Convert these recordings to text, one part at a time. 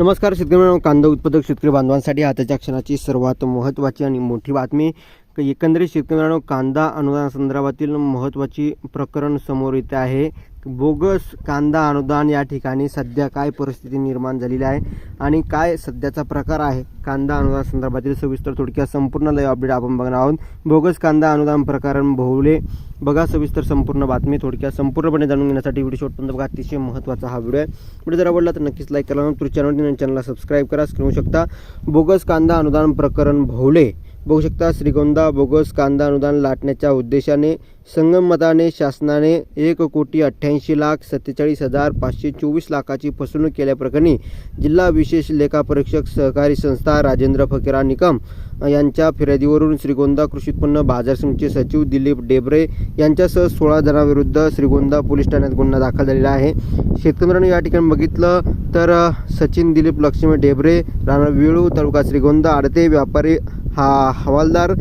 नमस्कार शेतकरी कांदा उत्पादक शेतकरी बांधवांसाठी आताच्या क्षणाची सर्वात महत्त्वाची आणि मोठी बातमी. एकंदरीत शेतकऱ्यांना कांदा अनुदान संदर्भातील महत्त्वाची प्रकरण समोर येते आहे. बोगस कांदा अनुदान या ठिकाणी सध्या काय परिस्थिती निर्माण झालेली आहे आणि काय सध्याचा प्रकार आहे? कांदा अनुदान संदर्भातील सविस्तर थोडक्यात संपूर्ण लय अपडेट आपण बघणार आहोत. बोगस कांदा अनुदान प्रकरण बहुले बघा. सविस्तर संपूर्ण बातमी थोडक्यात संपूर्णपणे जाणून घेण्यासाठी व्हिडिओ शेवटपर्यंत बघा. अतिशय महत्त्वाचा हा व्हिडिओ आहे. व्हिडिओ जर आवडला तर नक्कीच लाईक करा. तुमच्या चॅनल चॅनलला सबस्क्राईब करा. स्क्रीन शकता. बोगस कांदा अनुदान प्रकरण भोवले बघू शकता श्रीगोंदा बोगस कांदा अनुदान लाटण्याच्या उद्देशाने संगमताने शासनाने एक कोटी अठ्ठ्याऐंशी लाख सत्तेचाळीस हजार पाचशे चोवीस लाखाची फसवणूक केल्याप्रकरणी जिल्हा विशेष लेखापरीक्षक सहकारी संस्था राजेंद्र फकीरा निकम यांच्या फिर्यादीवरून श्रीगोंदा कृषी उत्पन्न बाजार समितीचे सचिव दिलीप डेबरे यांच्यासह सोळा जणांविरुद्ध श्रीगोंदा पोलीस ठाण्यात गुन्हा दाखल झालेला आहे. शेतकऱ्यांनी या ठिकाणी बघितलं तर सचिन दिलीप लक्ष्मी डेबरे राणा वेळू तालुका श्रीगोंदा आडते व्यापारी हा हवालदार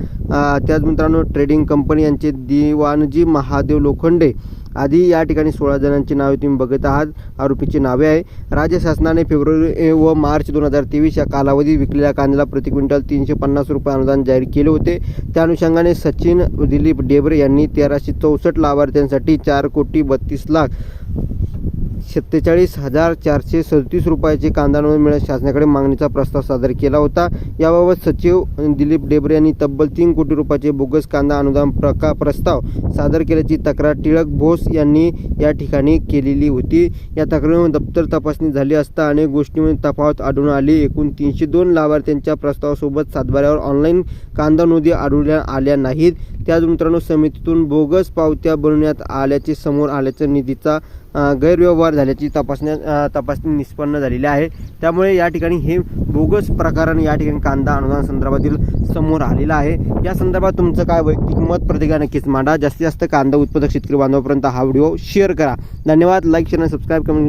त्याच मित्रांनो ट्रेडिंग कंपनी यांचे दिवानजी महादेव लोखंडे. आधी या ठिकाणी सोळा जणांची नावे तुम्ही बघत आहात. आरोपीची नावे आहे. राज्य शासनाने फेब्रुवारी व मार्च दोन हजार तेवीस या कालावधीत विकलेल्या कांद्याला प्रति क्विंटल तीनशे पन्नास रुपये अनुदान जाहीर केले होते. त्या अनुषंगाने सचिन दिलीप डेबरे यांनी तेराशे चौसष्ट लाभार्थ्यांसाठी चार कोटी बत्तीस लाख सत्तेचाळीस हजार चारशे सदतीस रुपयाचे कांदा अनुदान मिळत शासनाकडे मागणीचा प्रस्ताव सादर केला होता. याबाबत सचिव दिलीप डेबरे यांनी तब्बल तीन कोटी रुपयाचे बोगस कांदा अनुदान प्रका प्रस्ताव सादर केल्याची तक्रार टिळक भोस यांनी या ठिकाणी केलेली होती. या तक्रारीवर दप्तर तपासणी झाली असता अनेक गोष्टीमध्ये तफावत आढळून आली. एकूण तीनशे दोन लाभार्थ्यांच्या प्रस्तावासोबत सातबाऱ्यावर ऑनलाईन कांदा नोंदी आढळल्या आल्या नाहीत. त्याच मित्रांनो समितीतून बोगस पावत्या बनवण्यात आल्याचे समोर आल्याचं निधीचा गैरव्यवहार झाल्याची तपासण्या तपासणी निष्पन्न झालेली आहे. त्यामुळे या ठिकाणी हे बोगस प्रकरण या ठिकाणी कांदा अनुदान संदर्भातील समोर आलेलं आहे. या संदर्भात तुमचं काय वैयक्तिक मत? प्रतिका नक्कीच मांडा. जास्तीत जास्त कांदा उत्पादक शेतकरी बांधवापर्यंत हा व्हिडिओ शेअर करा. धन्यवाद. लाईक शेअर आणि सबस्क्राईब करून